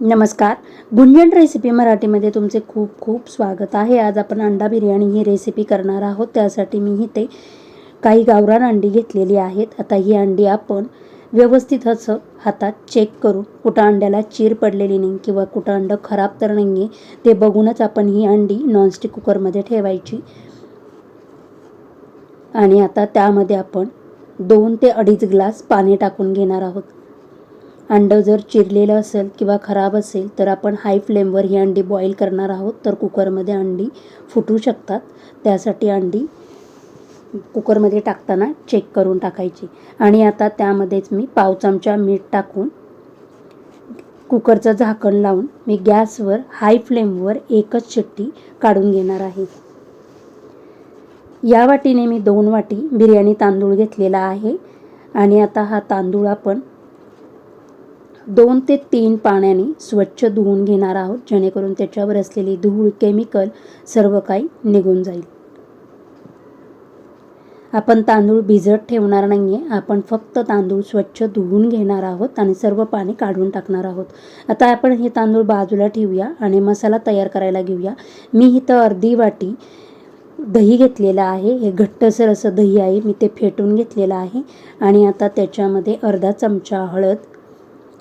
नमस्कार. गुंजन रेसिपी मराठीमध्ये तुमचे खूप खूप स्वागत आहे. आज आपण अंडा बिर्याणी ही रेसिपी करणार आहोत. त्यासाठी मी इथे काही गावरान अंडी घेतलेली आहेत. आता ही अंडी आपण व्यवस्थित असं हातात चेक करू कुठं अंड्याला चीर पडलेली नाही किंवा कुठं अंडं खराब तर नाही आहे ते बघूनच आपण ही अंडी नॉनस्टिक कुकरमध्ये ठेवायची. आणि आता त्यामध्ये आपण दोन ते अडीच ग्लास पाणी टाकून घेणार आहोत. अंडं जर चिरलेलं असेल किंवा खराब असेल तर आपण हाय फ्लेमवर ही अंडी बॉईल करणार आहोत. तर कुकरमध्ये अंडी फुटू शकतात. त्यासाठी अंडी कुकरमध्ये टाकताना चेक करून टाकायची. आणि आता त्यामध्येच मी पाव चमचा मीठ टाकून कुकरचं झाकण लावून मी गॅसवर हाय फ्लेमवर एकच शिट्टी काढून घेणार आहे. या वाटीने मी दोन वाटी बिर्याणी तांदूळ घेतलेला आहे. आणि आता हा तांदूळ आपण दोन ते तीन पाण्याने स्वच्छ धुवून घेणार आहोत जेणेकरून त्याच्यावर असलेली धूळ केमिकल सर्व काही निघून जाईल. आपण तांदूळ भिजत ठेवणार नाही आहे आपण फक्त तांदूळ स्वच्छ धुवून घेणार आहोत आणि सर्व पाणी काढून टाकणार आहोत. आता आपण हे तांदूळ बाजूला ठेवूया आणि मसाला तयार करायला घेऊया. मी इथं अर्धी वाटी दही घेतलेलं आहे हे घट्टसर असं दही आहे मी ते फेटून घेतलेलं आहे आणि आता त्याच्यामध्ये अर्धा चमचा हळद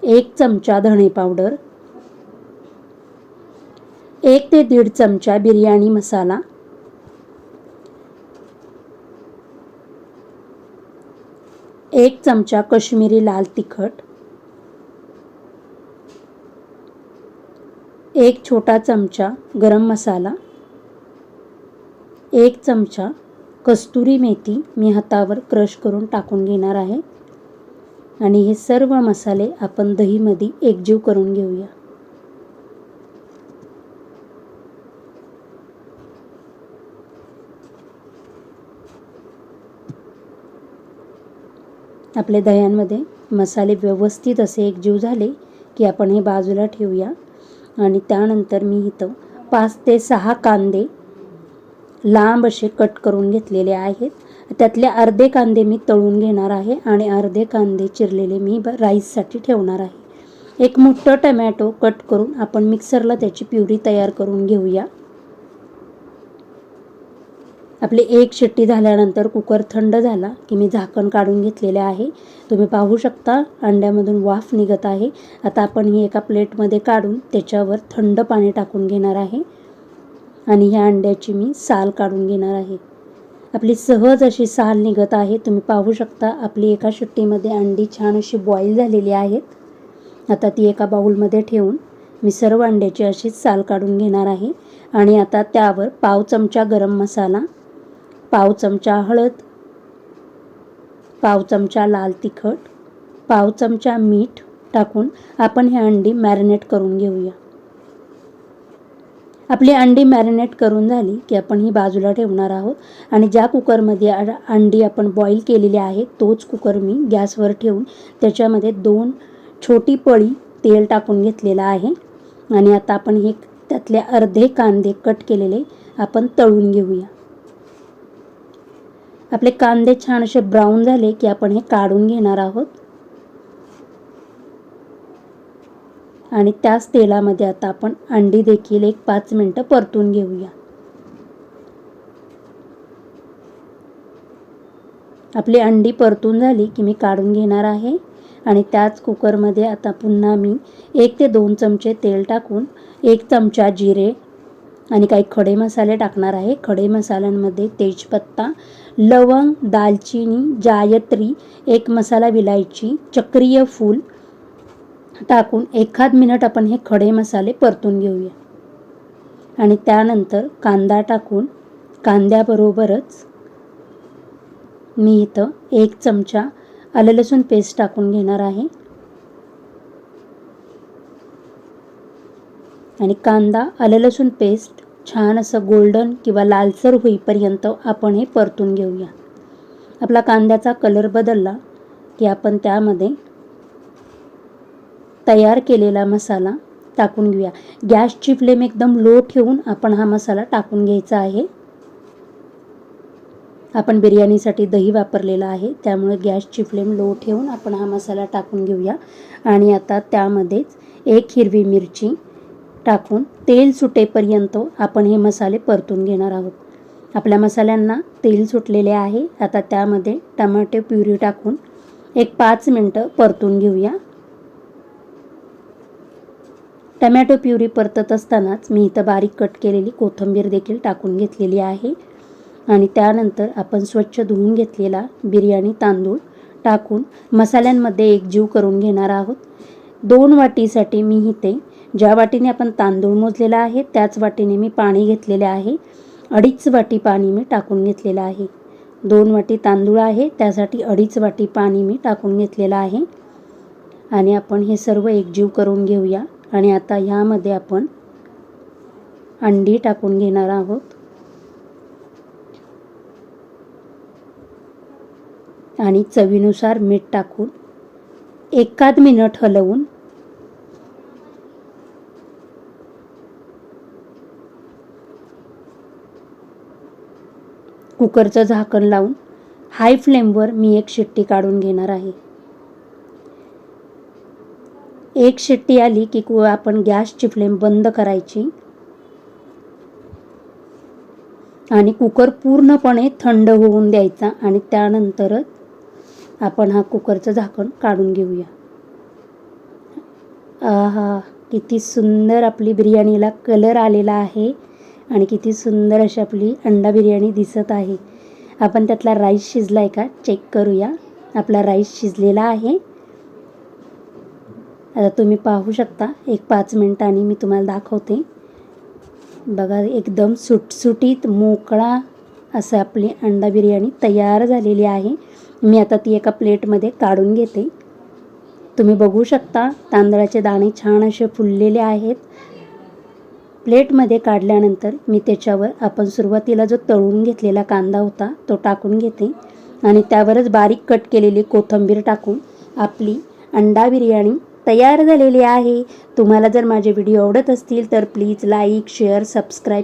एक चमचा धणे पावडर एक ते दीड चमचा बिर्याणी मसाला एक चमचा कश्मीरी लाल तिखट एक छोटा चमचा गरम मसाला एक चमचा कस्तुरी मेथी मी हातावर क्रश करून टाकून घेणार आहे. आणि हे सर्व मसाले आपण दहीमध्ये एकजीव करून घेऊया. आपल्या दह्यांमध्ये मसाले व्यवस्थित असे एकजीव झाले की आपण हे बाजूला ठेवूया. आणि त्यानंतर मी इथं पाच ते सहा कांदे लांब असे कट करून घेतलेले आहेत. त्यातले अर्धे कांदे मी तळून घेणार आहे आणि अर्धे कांदे चिरलेले मी राईससाठी ठेवणार आहे. एक मोठं टमॅटो कट करून आपण मिक्सरला त्याची प्युरी तयार करून घेऊया. आपली एक शिट्टी झाल्यानंतर कुकर थंड झाला की मी झाकण काढून घेतलेले आहे. तुम्ही पाहू शकता अंड्यामधून वाफ निघत आहे. आता आपण ही एका प्लेटमध्ये काढून त्याच्यावर थंड पाणी टाकून घेणार आहे. आणि ह्या अंड्याची मी साल काढून घेणार आहे. आपली सहज अशी साल निघत आहे. तुम्ही पाहू शकता आपली एका शिट्टीमध्ये अंडी छान अशी बॉईल झालेली आहेत. आता ती एका बाऊलमध्ये ठेवून मी सर्व अंड्याची अशीच साल काढून घेणार आहे. आणि आता त्यावर पाव चमचा गरम मसाला पाव चमचा हळद पाव चमचा लाल तिखट पाव चमचा मीठ टाकून आपण हे अंडी मॅरिनेट करून घेऊया. आपली अंडी मॅरिनेट करून झाली की आपण ही बाजूला ठेवणार आहोत. आणि ज्या कुकरमध्ये अंडी आपण बॉईल केलेली आहे तोच कुकर मी गॅसवर ठेवून त्याच्यामध्ये दोन छोटी पळी तेल टाकून घेतलेलं आहे. आणि आता आपण हे त्यातले अर्धे कांदे कट केलेले आपण तळून घेऊया. आपले कांदे छान असे ब्राऊन झाले की आपण हे काढून घेणार आहोत. आणि त्याच तेलामध्ये आता आपण अंडी देखील एक पाच मिनटं परतून घेऊया. आपली अंडी परतून झाली की मी काढून घेणार आहे आणि त्याच कुकरमध्ये आता पुन्हा मी एक ते दोन चमचे तेल टाकून एक चमचा जिरे आणि काही खडे मसाले टाकणार आहे. खडे मसाल्यांमध्ये तेजपत्ता लवंग दालचिनी जायत्री एक मसाला विलायची चक्रीय फूल टाकून एखाद मिनिट आपण हे खडे मसाले परतून घेऊया. आणि त्यानंतर कांदा टाकून कांद्याबरोबरच मी इथं एक चमचा आलं लसूण पेस्ट टाकून घेणार आहे. आणि कांदा आलं लसूण पेस्ट छान असं गोल्डन किंवा लालसर होईपर्यंत आपण हे परतून घेऊया. आपला कांद्याचा कलर बदलला की आपण त्यामध्ये तयार केलेला मसाला टाकून घेऊया. गॅसची फ्लेम एकदम लो ठेवून आपण हा मसाला टाकून घ्यायचा आहे. आपण बिर्याणीसाठी दही वापरलेलं आहे. त्यामुळे गॅसची फ्लेम लो ठेवून आपण हा मसाला टाकून घेऊया. आणि आता त्यामध्येच एक हिरवी मिरची टाकून तेल सुटेपर्यंत आपण हे मसाले परतून घेणार आहोत. आपल्या मसाल्यांना तेल सुटलेले आहे. आता त्यामध्ये टमाटे प्युरी टाकून एक पाच मिनटं परतून घेऊया. टमॅटो प्युरी परतत असतानाच मी इथं बारीक कट केलेली कोथिंबीर देखील टाकून घेतलेली आहे. आणि त्यानंतर आपण स्वच्छ धुवून घेतलेला बिर्याणी तांदूळ टाकून मसाल्यांमध्ये एकजीव करून घेणार आहोत. दोन वाटीसाठी मी इथे ज्या वाटीने आपण तांदूळ मोजलेला आहे त्याच वाटीने मी पाणी घेतलेले आहे. अडीच वाटी पाणी मी टाकून घेतलेलं आहे. दोन वाटी तांदूळ आहे त्यासाठी अडीच वाटी पाणी मी टाकून घेतलेलं आहे. आणि आपण हे सर्व एकजीव करून घेऊया. आणि आता ह्यामध्ये आपण अंडी टाकून घेणार आहोत. आणि चवीनुसार मीठ टाकून एकाद मिनिट हलवून कुकरचं झाकण लावून हाय फ्लेमवर मी एक शिट्टी काढून घेणार आहे. एक शिट्टी आली की कु आपण गॅसची फ्लेम बंद करायची. आणि कुकर पूर्णपणे थंड होऊन द्यायचा आणि त्यानंतरच आपण हा कुकरचं झाकण काढून घेऊया. आहा किती सुंदर आपली बिर्याणीला कलर आलेला आहे आणि किती सुंदर अशी आपली अंडा बिर्याणी दिसत आहे. आपण त्यातला राईस शिजला आहे का? चेक करूया. आपला राईस शिजलेला आहे. आता तुम्ही पाहू शकता. एक पाच मिनटांनी मी तुम्हाला दाखवते. बघा एकदम सुटसुटीत मोकळा असं आपली अंडा बिर्याणी तयार झालेली आहे. मी आता ती एका प्लेटमध्ये काढून घेते. तुम्ही बघू शकता तांदळाचे दाणे छान असे फुललेले आहेत. प्लेटमध्ये काढल्यानंतर मी त्याच्यावर आपण सुरुवातीला जो तळून घेतलेला कांदा होता तो टाकून घेते. आणि त्यावरच बारीक कट केलेली कोथिंबीर टाकून आपली अंडा बिर्याणी तयार झालेली आहे. तुम्हाला जर माझे व्हिडिओ आवडत असतील तर प्लीज लाईक शेअर सबस्क्राईब